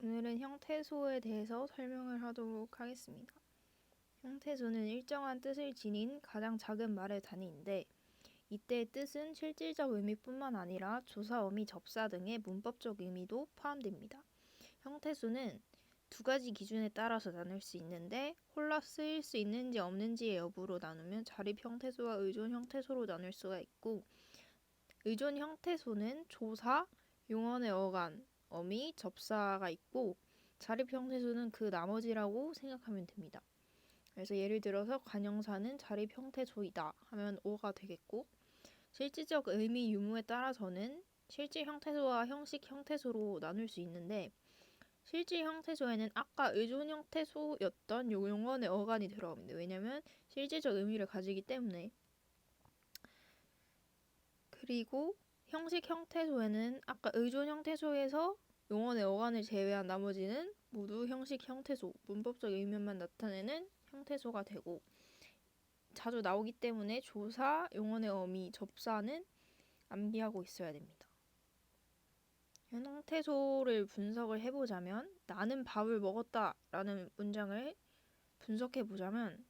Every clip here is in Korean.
오늘은 형태소에 대해서 설명을 하도록 하겠습니다. 형태소는 일정한 뜻을 지닌 가장 작은 말의 단위인데 이때의 뜻은 실질적 의미뿐만 아니라 조사, 어미, 접사 등의 문법적 의미도 포함됩니다. 형태소는 두 가지 기준에 따라서 나눌 수 있는데 홀라 쓰일 수 있는지 없는지의 여부로 나누면 자립 형태소와 의존 형태소로 나눌 수가 있고 의존 형태소는 조사, 용언의 어간, 어미, 접사가 있고 자립 형태소는 그 나머지라고 생각하면 됩니다. 그래서 예를 들어서 관형사는 자립 형태소이다 하면 오가 되겠고 실질적 의미 유무에 따라서는 실질 형태소와 형식 형태소로 나눌 수 있는데 실질 형태소에는 아까 의존 형태소였던 요 용언의 어간이 들어갑니다. 왜냐면 실질적 의미를 가지기 때문에 그리고 형식 형태소에는 아까 의존 형태소에서 용언의 어간을 제외한 나머지는 모두 형식 형태소, 문법적 의미만 나타내는 형태소가 되고 자주 나오기 때문에 조사, 용언의 어미, 접사는 암기하고 있어야 됩니다. 형태소를 분석을 해보자면 나는 밥을 먹었다 라는 문장을 분석해 보자면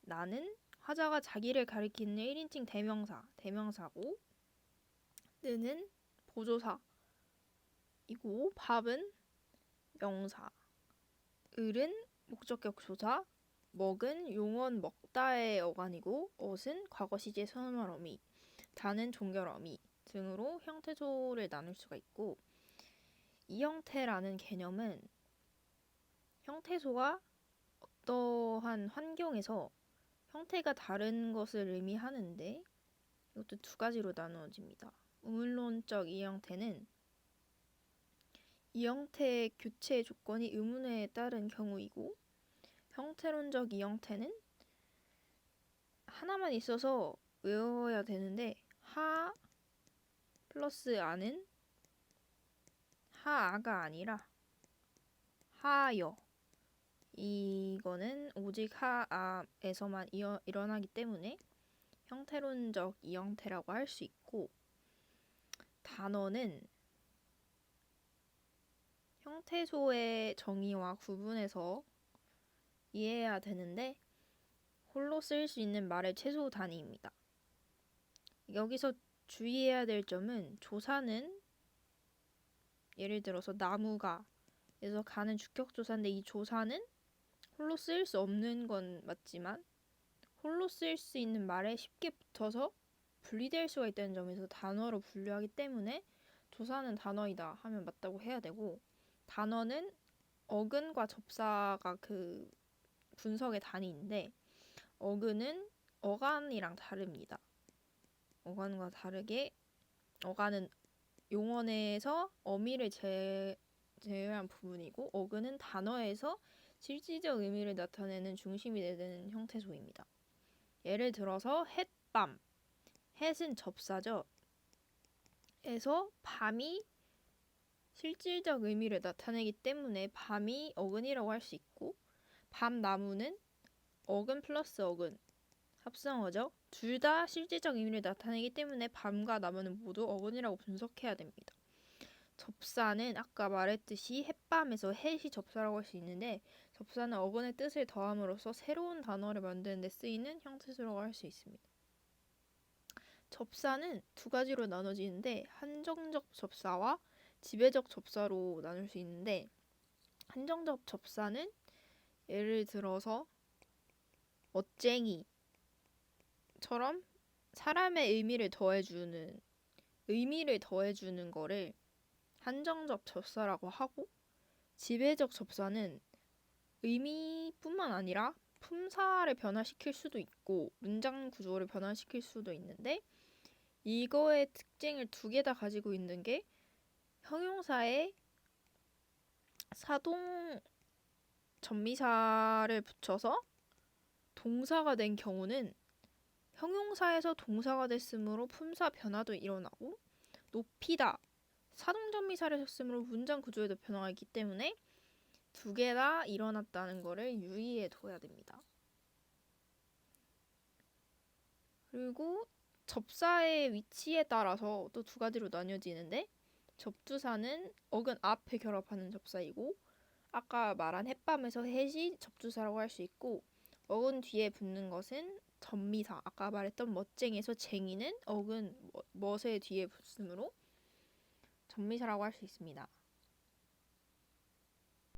나는 화자가 자기를 가리키는 1인칭 대명사, 대명사고 느는 보조사이고 밥은 명사, 을은 목적격 조사, 먹은 용언 먹다의 어간이고 엇은 과거 시제 선언 어미, 다는 종결 어미 등으로 형태소를 나눌 수가 있고 이 형태라는 개념은 형태소가 어떠한 환경에서 형태가 다른 것을 의미하는데 이것도 두 가지로 나누어집니다. 우물론적 이 형태는 이 형태의 교체 조건이 의문에 따른 경우이고 형태론적 이 형태는 하나만 있어서 외워야 되는데 하 플러스 아는 하아가 아니라 하여. 이거는 오직 하아에서만 일어나기 때문에 형태론적 이 형태라고 할 수 있고 단어는 형태소의 정의와 구분해서 이해해야 되는데 홀로 쓰일 수 있는 말의 최소 단위입니다. 여기서 주의해야 될 점은 조사는 예를 들어서 나무가 에서 가는 주격 조사인데 이 조사는 홀로 쓰일 수 없는 건 맞지만 홀로 쓰일 수 있는 말에 쉽게 붙어서 분리될 수가 있다는 점에서 단어로 분류하기 때문에 조사는 단어이다 하면 맞다고 해야 되고 단어는 어근과 접사가 그 분석의 단위인데 어근은 어간이랑 다릅니다. 어간과 다르게 어간은 용언에서 어미를 제, 제외한 부분이고 어근은 단어에서 실질적 의미를 나타내는 중심이 되는 형태소입니다. 예를 들어서 햇밤 햇은 접사죠. 에서 밤이 실질적 의미를 나타내기 때문에 밤이 어근이라고 할 수 있고 밤나무는 어근 플러스 어근 합성어죠. 둘 다 실질적 의미를 나타내기 때문에 밤과 나무는 모두 어근이라고 분석해야 됩니다. 접사는 아까 말했듯이 햇밤에서 햇이 접사라고 할 수 있는데 접사는 어근의 뜻을 더함으로써 새로운 단어를 만드는 데 쓰이는 형태소라고 할 수 있습니다. 접사는 두 가지로 나눠지는데 한정적 접사와 지배적 접사로 나눌 수 있는데 한정적 접사는 예를 들어서 멋쟁이처럼 사람의 의미를 더해주는 의미를 더해주는 거를 한정적 접사라고 하고 지배적 접사는 의미뿐만 아니라 품사를 변화시킬 수도 있고 문장 구조를 변화시킬 수도 있는데 이거의 특징을 두 개 다 가지고 있는 게 형용사에 사동 전미사를 붙여서 동사가 된 경우는 형용사에서 동사가 됐으므로 품사 변화도 일어나고 높이다 사동 전미사를 썼으므로 문장 구조에도 변화가 있기 때문에 두 개 다 일어났다는 것을 유의해 둬야 됩니다. 그리고 접사의 위치에 따라서 또 두 가지로 나뉘어지는데 접두사는 어근 앞에 결합하는 접사이고 아까 말한 햇밤에서 햇이 접두사라고 할 수 있고 어근 뒤에 붙는 것은 전미사 아까 말했던 멋쟁에서 쟁이는 어근 멋- 멋의 뒤에 붙으므로 전미사라고 할 수 있습니다.